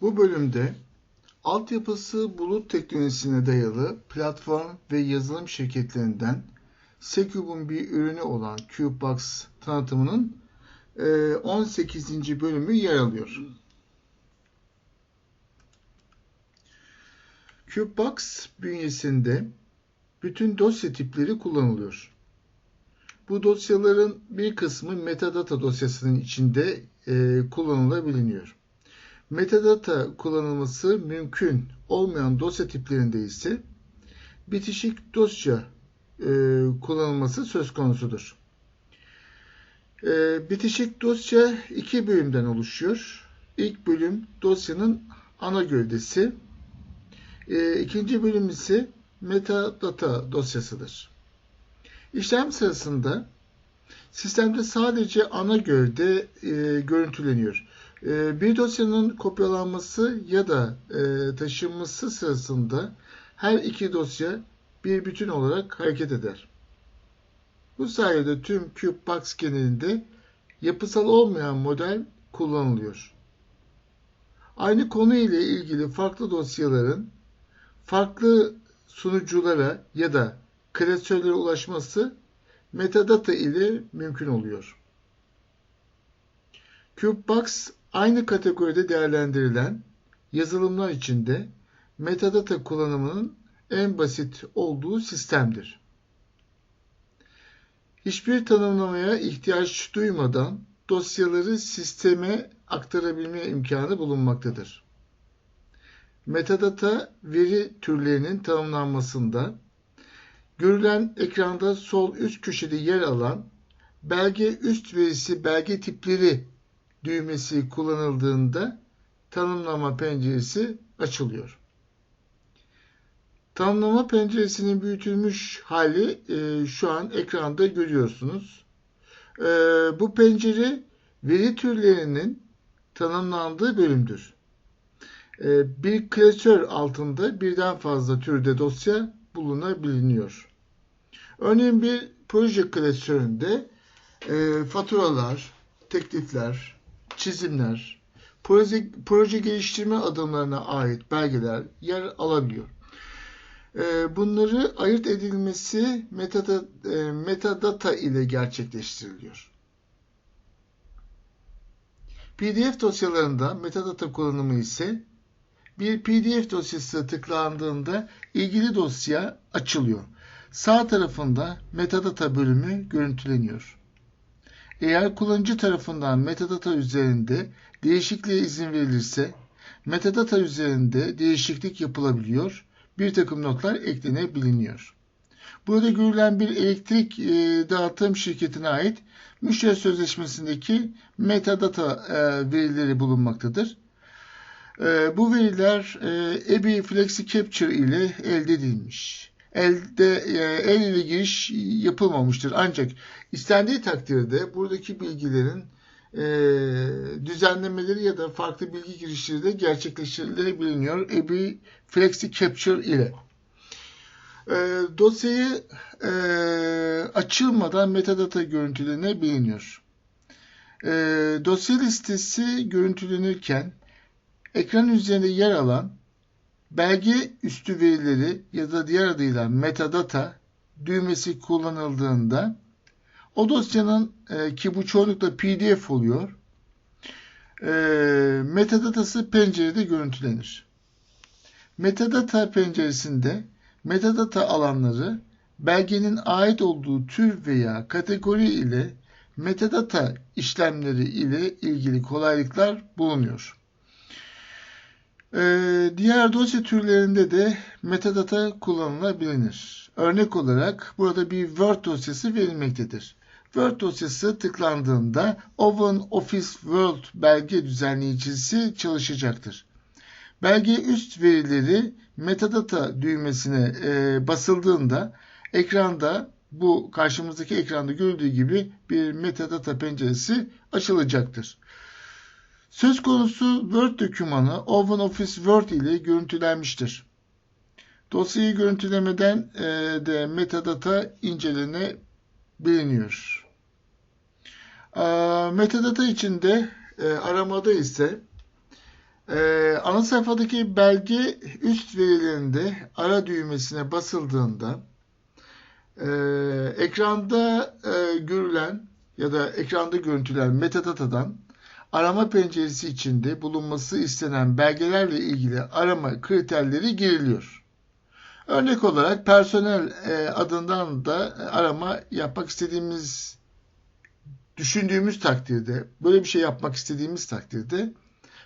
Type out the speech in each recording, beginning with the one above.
Bu bölümde altyapısı bulut teknolojisine dayalı platform ve yazılım şirketlerinden Secub'un bir ürünü olan CubeBox tanıtımının 18. E, bölümü yer alıyor. CubeBox bünyesinde bütün dosya tipleri kullanılıyor. Bu dosyaların bir kısmı metadata dosyasının içinde e, kullanılabiliyor. Metadata kullanılması mümkün olmayan dosya tiplerinde ise bitişik dosya e, kullanılması söz konusudur. E, bitişik dosya iki bölümden oluşuyor. İlk bölüm dosyanın ana gövdesi. E, ikinci bölüm ise metadata dosyasıdır. İşlem sırasında sistemde sadece ana gövde e, görüntüleniyor. E, bir dosyanın kopyalanması ya da e, taşınması sırasında her iki dosya bir bütün olarak hareket eder. Bu sayede tüm CubeBox genelinde yapısal olmayan model kullanılıyor. Aynı konu ile ilgili farklı dosyaların farklı sunuculara ya da klasörlere ulaşması metadata ile mümkün oluyor. CubeBox aynı kategoride değerlendirilen yazılımlar içinde metadata kullanımının en basit olduğu sistemdir. Hiçbir tanımlamaya ihtiyaç duymadan dosyaları sisteme aktarabilme imkanı bulunmaktadır. Metadata veri türlerinin tanımlanmasında görülen ekranda sol üst köşede yer alan belge üst verisi belge tipleri düğmesi kullanıldığında tanımlama penceresi açılıyor. Tanımlama penceresinin büyütülmüş hali e, şu an ekranda görüyorsunuz. E, bu pencere veri türlerinin tanımlandığı bölümdür. E, bir klasör altında birden fazla türde dosya bulunabiliyor. Örneğin bir proje klasöründe e, faturalar, teklifler, çizimler, proje, proje geliştirme adımlarına ait belgeler yer alabiliyor. Ee, bunları ayırt edilmesi metadata, e, metadata ile gerçekleştiriliyor. PDF dosyalarında metadata kullanımı ise bir PDF dosyası tıklandığında ilgili dosya açılıyor. Sağ tarafında metadata bölümü görüntüleniyor. Eğer kullanıcı tarafından metadata üzerinde değişikliğe izin verilirse metadata üzerinde değişiklik yapılabiliyor, bir takım notlar eklenebiliyor. Burada görülen bir elektrik e, dağıtım şirketine ait müşteri sözleşmesindeki metadata e, verileri bulunmaktadır. E, bu veriler e, EBI Flexi Capture ile elde edilmiş elde e, el ile giriş yapılmamıştır. Ancak istendiği takdirde buradaki bilgilerin e, düzenlemeleri ya da farklı bilgi girişleri de gerçekleştirilebiliyor. EBI Flexi Capture ile. E, dosyayı e, açılmadan metadata görüntülenebiliyor. E, dosya listesi görüntülenirken ekran üzerinde yer alan Belge üstü verileri ya da diğer adıyla metadata düğmesi kullanıldığında o dosyanın e, ki bu çoğunlukla PDF oluyor e, metadatası pencerede görüntülenir. Metadata penceresinde metadata alanları belgenin ait olduğu tür veya kategori ile metadata işlemleri ile ilgili kolaylıklar bulunuyor. Ee, diğer dosya türlerinde de metadata kullanılabilir. Örnek olarak burada bir Word dosyası verilmektedir. Word dosyası tıklandığında Open Office World belge düzenleyicisi çalışacaktır. Belge üst verileri metadata düğmesine e, basıldığında ekranda bu karşımızdaki ekranda görüldüğü gibi bir metadata penceresi açılacaktır. Söz konusu Word dokümanı OpenOffice Word ile görüntülenmiştir. Dosyayı görüntülemeden e, de metadata incelenebiliyor. E, metadata içinde e, aramada ise ana sayfadaki belge üst verilerinde ara düğmesine basıldığında ekranda görülen ya da ekranda görüntülen metadatadan arama penceresi içinde bulunması istenen belgelerle ilgili arama kriterleri giriliyor. Örnek olarak personel e, adından da arama yapmak istediğimiz düşündüğümüz takdirde, böyle bir şey yapmak istediğimiz takdirde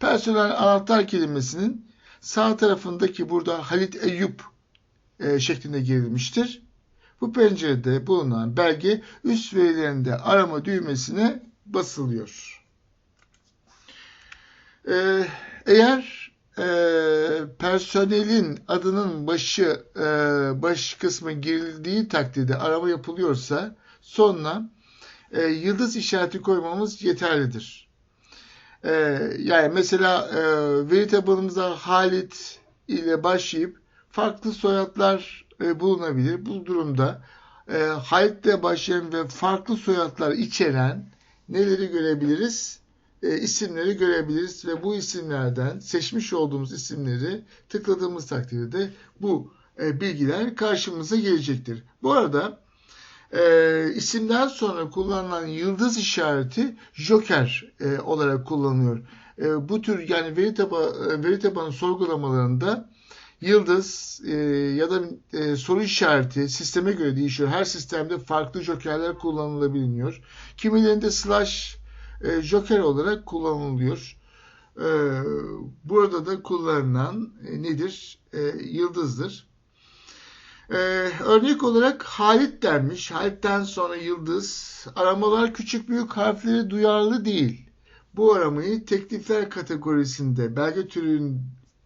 personel anahtar kelimesinin sağ tarafındaki burada Halit Eyüp e, şeklinde girilmiştir. Bu pencerede bulunan belge üst verilerinde arama düğmesine basılıyor. Ee, eğer e, personelin adının başı e, baş kısmı girildiği takdirde arama yapılıyorsa sonuna e, yıldız işareti koymamız yeterlidir. E, yani mesela e, veri tabanımızda Halit ile başlayıp farklı soyadlar e, bulunabilir. Bu durumda e, Halit'le başlayan ve farklı soyadlar içeren neleri görebiliriz? E, isimleri görebiliriz ve bu isimlerden seçmiş olduğumuz isimleri tıkladığımız takdirde bu e, bilgiler karşımıza gelecektir. Bu arada e, isimden sonra kullanılan yıldız işareti joker e, olarak kullanılıyor. Bu tür yani veri, taba, veri tabanı sorgulamalarında yıldız ya da soru işareti sisteme göre değişiyor. Her sistemde farklı jokerler kullanılabiliyor. Kimilerinde slash e, joker olarak kullanılıyor. E, burada da kullanılan e, nedir? Yıldızdır. Örnek olarak Halit denmiş. Halit'ten sonra yıldız. Aramalar küçük büyük harfleri duyarlı değil. Bu aramayı teklifler kategorisinde belge türünün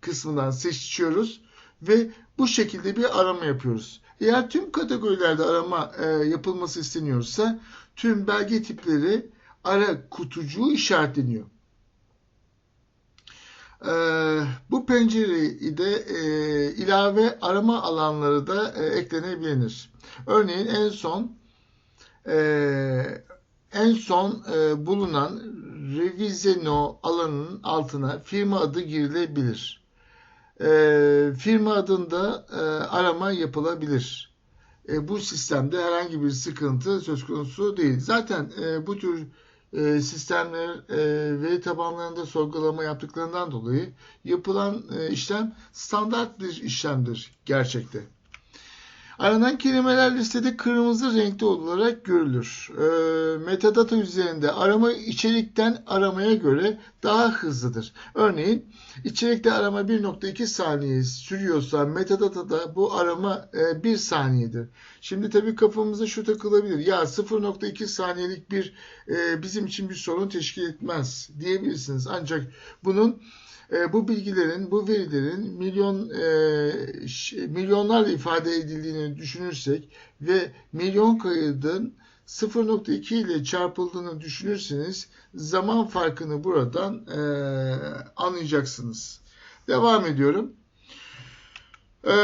kısmından seçiyoruz ve bu şekilde bir arama yapıyoruz. Eğer tüm kategorilerde arama e, yapılması isteniyorsa tüm belge tipleri ara kutucuğu işaretleniyor. E, bu pencereyi de e, ilave arama alanları da e, eklenebilir. Örneğin en son e, en son e, bulunan revize no alanının altına firma adı girilebilir. E, firma adında e, arama yapılabilir. E, bu sistemde herhangi bir sıkıntı söz konusu değil. Zaten e, bu tür e, sistemler e, veri tabanlarında sorgulama yaptıklarından dolayı yapılan e, işlem standart bir işlemdir gerçekte. Aranan kelimeler listede kırmızı renkte olarak görülür. E, metadata üzerinde arama içerikten aramaya göre daha hızlıdır. Örneğin içerikte arama 1.2 saniye sürüyorsa metadatada bu arama e, 1 saniyedir. Şimdi tabii kafamıza şu takılabilir. Ya 0.2 saniyelik bir e, bizim için bir sorun teşkil etmez diyebilirsiniz. Ancak bunun e, bu bilgilerin, bu verilerin milyon e, milyonlarla ifade edildiğini düşünürsek ve milyon kaydın 0.2 ile çarpıldığını düşünürseniz zaman farkını buradan e, anlayacaksınız. Devam ediyorum. E,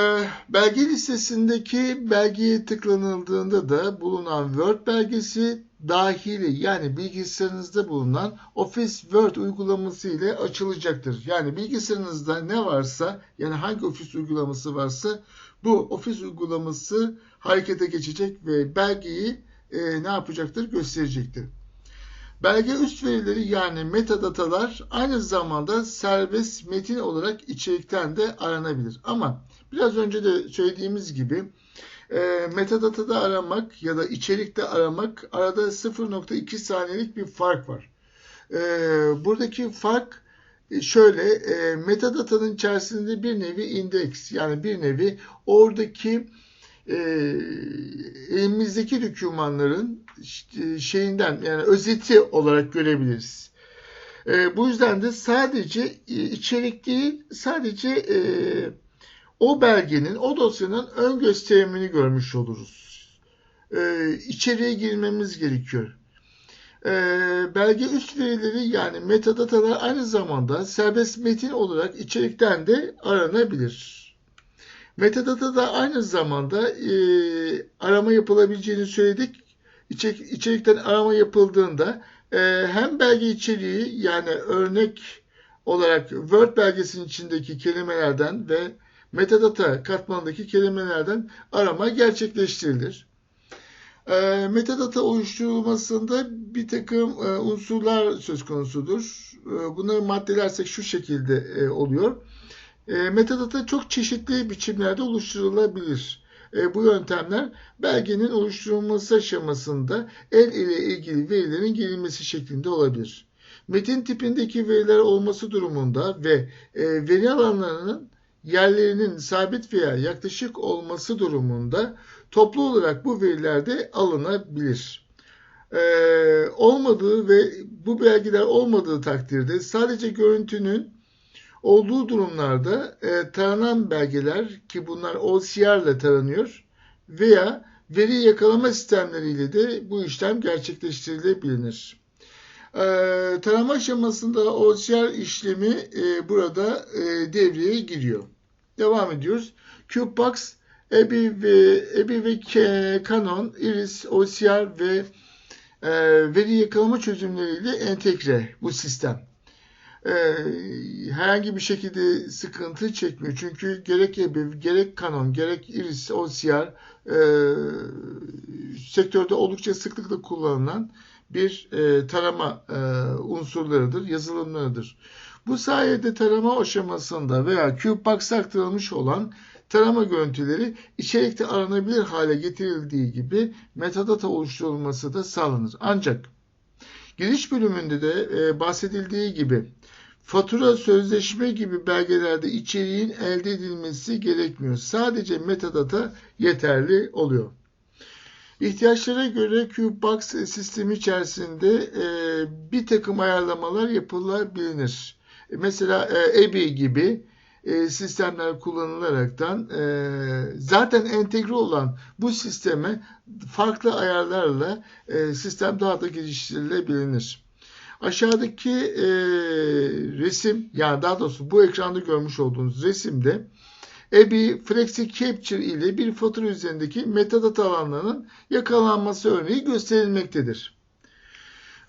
belge listesindeki belgeye tıklanıldığında da bulunan Word belgesi dahili yani bilgisayarınızda bulunan Office Word uygulaması ile açılacaktır. Yani bilgisayarınızda ne varsa yani hangi Office uygulaması varsa bu Office uygulaması harekete geçecek ve belgeyi e, ne yapacaktır gösterecektir. Belge üst verileri yani metadatalar aynı zamanda serbest metin olarak içerikten de aranabilir. Ama biraz önce de söylediğimiz gibi e, metadatada aramak ya da içerikte aramak arada 0.2 saniyelik bir fark var. E, buradaki fark e, şöyle e, metadatanın içerisinde bir nevi indeks yani bir nevi oradaki e, elimizdeki dokümanların şeyinden yani özeti olarak görebiliriz. E, bu yüzden de sadece e, içerik değil sadece e, o belgenin, o dosyanın ön gösterimini görmüş oluruz. Ee, içeriye girmemiz gerekiyor. Ee, belge üst verileri yani metadatalar aynı zamanda serbest metin olarak içerikten de aranabilir. Metadata da aynı zamanda e, arama yapılabileceğini söyledik. İçerik, içerikten arama yapıldığında e, hem belge içeriği yani örnek olarak Word belgesinin içindeki kelimelerden ve metadata katmanındaki kelimelerden arama gerçekleştirilir. E, metadata oluşturulmasında bir takım e, unsurlar söz konusudur. E, bunları maddelersek şu şekilde e, oluyor. E, metadata çok çeşitli biçimlerde oluşturulabilir. E, bu yöntemler belgenin oluşturulması aşamasında el ile ilgili verilerin girilmesi şeklinde olabilir. Metin tipindeki veriler olması durumunda ve e, veri alanlarının yerlerinin sabit veya yaklaşık olması durumunda toplu olarak bu veriler de alınabilir. Ee, olmadığı ve bu belgeler olmadığı takdirde sadece görüntünün olduğu durumlarda e, taranan belgeler ki bunlar OCR ile taranıyor veya veri yakalama sistemleriyle de bu işlem gerçekleştirilebilir. E, tarama aşamasında OCR işlemi e, burada e, devreye giriyor. Devam ediyoruz. CubeBox, EBI ve, EBI ve Canon, Iris, OCR ve e, veri yakalama çözümleriyle entegre bu sistem. E, herhangi bir şekilde sıkıntı çekmiyor. Çünkü gerek EBI, gerek Canon, gerek Iris, OCR e, sektörde oldukça sıklıkla kullanılan bir e, tarama e, unsurlarıdır, yazılımlarıdır. Bu sayede tarama aşamasında veya CubeBox'a aktarılmış olan tarama görüntüleri içerikte aranabilir hale getirildiği gibi metadata oluşturulması da sağlanır. Ancak giriş bölümünde de e, bahsedildiği gibi fatura, sözleşme gibi belgelerde içeriğin elde edilmesi gerekmiyor. Sadece metadata yeterli oluyor. İhtiyaçlara göre CubeBox sistemi içerisinde e, bir takım ayarlamalar yapılabilir. Mesela e, EBI gibi e, sistemler kullanılaraktan e, zaten entegre olan bu sisteme farklı ayarlarla e, sistem daha da geliştirilebilir. Aşağıdaki e, resim yani daha doğrusu bu ekranda görmüş olduğunuz resimde EBI Flexi Capture ile bir fatura üzerindeki metadata alanlarının yakalanması örneği gösterilmektedir.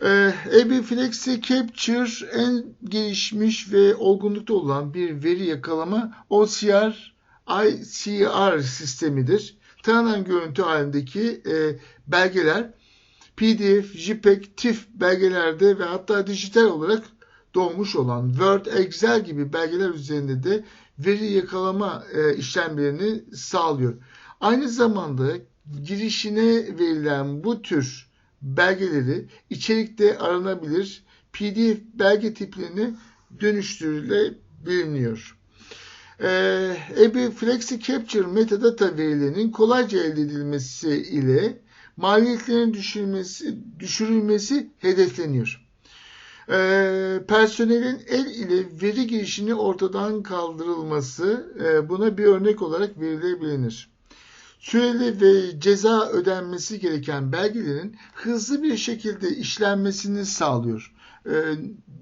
Ee, EBI Flexi Capture en gelişmiş ve olgunlukta olan bir veri yakalama OCR ICR sistemidir. Tanınan görüntü halindeki e, belgeler PDF, JPEG, TIFF belgelerde ve hatta dijital olarak doğmuş olan Word, Excel gibi belgeler üzerinde de veri yakalama e, işlemlerini sağlıyor. Aynı zamanda girişine verilen bu tür belgeleri içerikte aranabilir PDF belge tiplerine dönüştürülebiliyor. Ee, Flexi Capture metadata verilerinin kolayca elde edilmesi ile maliyetlerin düşürülmesi, düşürülmesi hedefleniyor. Ee, personelin el ile veri girişini ortadan kaldırılması e, buna bir örnek olarak verilebilir süreli ve ceza ödenmesi gereken belgelerin hızlı bir şekilde işlenmesini sağlıyor. Ee,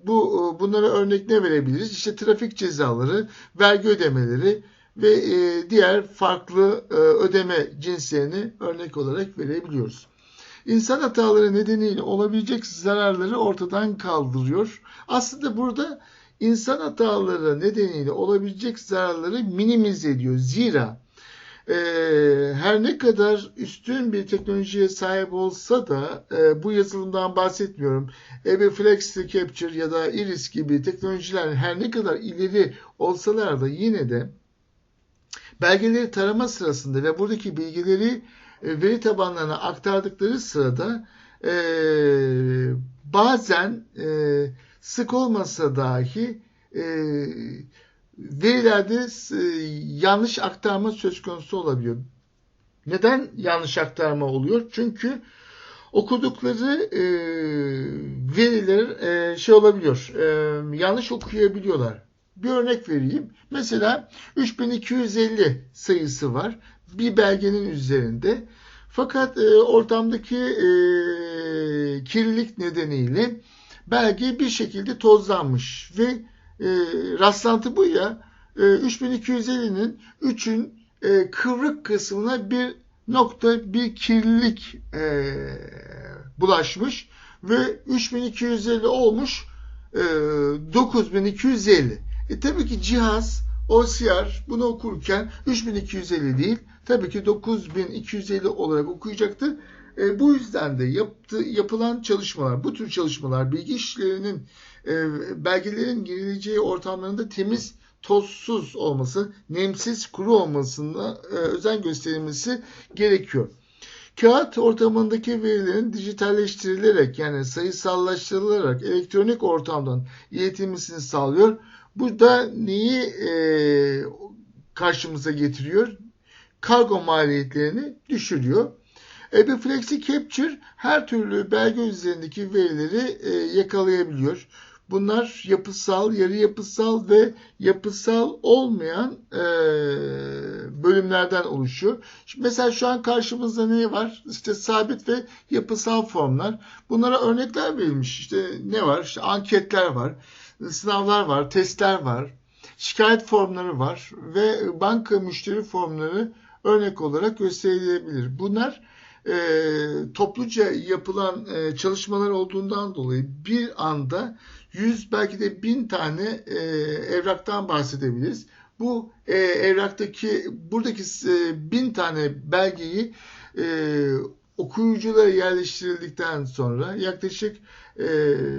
bu bunlara örnek ne verebiliriz? İşte trafik cezaları, vergi ödemeleri ve e, diğer farklı e, ödeme cinslerini örnek olarak verebiliyoruz. İnsan hataları nedeniyle olabilecek zararları ortadan kaldırıyor. Aslında burada insan hataları nedeniyle olabilecek zararları minimize ediyor. Zira e, her ne kadar üstün bir teknolojiye sahip olsa da e, bu yazılımdan bahsetmiyorum. EBI Flex Capture ya da Iris gibi teknolojiler her ne kadar ileri olsalar da yine de belgeleri tarama sırasında ve buradaki bilgileri e, veri tabanlarına aktardıkları sırada e, bazen e, sık olmasa dahi e, verilerde e, yanlış aktarma söz konusu olabiliyor. Neden yanlış aktarma oluyor? Çünkü okudukları e, veriler e, şey olabiliyor. Yanlış okuyabiliyorlar. Bir örnek vereyim. Mesela 3250 sayısı var. Bir belgenin üzerinde. Fakat ortamdaki e, kirlilik nedeniyle belge bir şekilde tozlanmış ve e, rastlantı bu ya. E, 3250'nin 3'ün e, kıvrık kısmına bir nokta bir kirlilik e, bulaşmış ve 3250 olmuş e, 9250. E, tabii ki cihaz OCR bunu okurken 3250 değil tabii ki 9250 olarak okuyacaktır. E, bu yüzden de yaptı, yapılan çalışmalar, bu tür çalışmalar bilgi işlerinin belgelerin girileceği ortamlarında temiz, tozsuz olması, nemsiz, kuru olmasına e, özen gösterilmesi gerekiyor. Kağıt ortamındaki verilerin dijitalleştirilerek yani sayısallaştırılarak elektronik ortamdan iletilmesini sağlıyor. Bu da neyi e, karşımıza getiriyor? Kargo maliyetlerini düşürüyor. E, bir Flexi Capture her türlü belge üzerindeki verileri e, yakalayabiliyor. Bunlar yapısal, yarı yapısal ve yapısal olmayan e, bölümlerden oluşuyor. Şimdi mesela şu an karşımızda ne var? İşte sabit ve yapısal formlar. Bunlara örnekler verilmiş. İşte ne var? İşte anketler var, sınavlar var, testler var, şikayet formları var ve banka müşteri formları örnek olarak gösterilebilir. Bunlar e, topluca yapılan e, çalışmalar olduğundan dolayı bir anda 100 belki de 1000 tane e, evraktan bahsedebiliriz. Bu e, evraktaki buradaki e, 1000 tane belgeyi e, okuyuculara yerleştirildikten sonra yaklaşık e,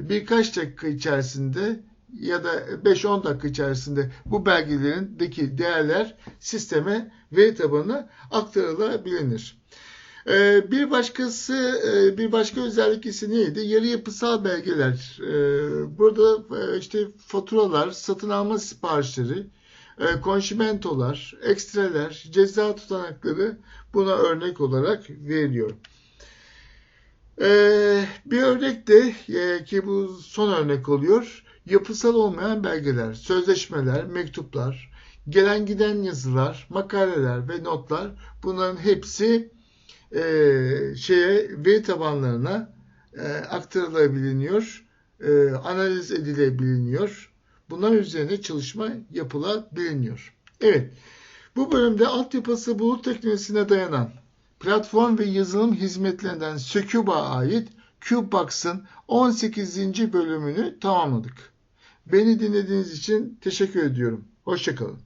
birkaç dakika içerisinde ya da 5-10 dakika içerisinde bu belgelerindeki değerler sisteme veri tabanına aktarılabilir. Ee, bir başkası, e, bir başka özellik ise neydi? Yarı yapısal belgeler. Ee, burada e, işte faturalar, satın alma siparişleri, e, konşimentolar, ekstreler, ceza tutanakları buna örnek olarak veriliyor. Ee, bir örnek de ki bu son örnek oluyor. Yapısal olmayan belgeler, sözleşmeler, mektuplar, gelen giden yazılar, makaleler ve notlar bunların hepsi e, şeye veri tabanlarına e, aktarılabiliyor, e, analiz edilebiliyor. Bunlar üzerine çalışma yapılabiliyor. Evet, bu bölümde altyapısı bulut teknolojisine dayanan platform ve yazılım hizmetlerinden Söküba ait CubeBox'ın 18. bölümünü tamamladık. Beni dinlediğiniz için teşekkür ediyorum. Hoşçakalın.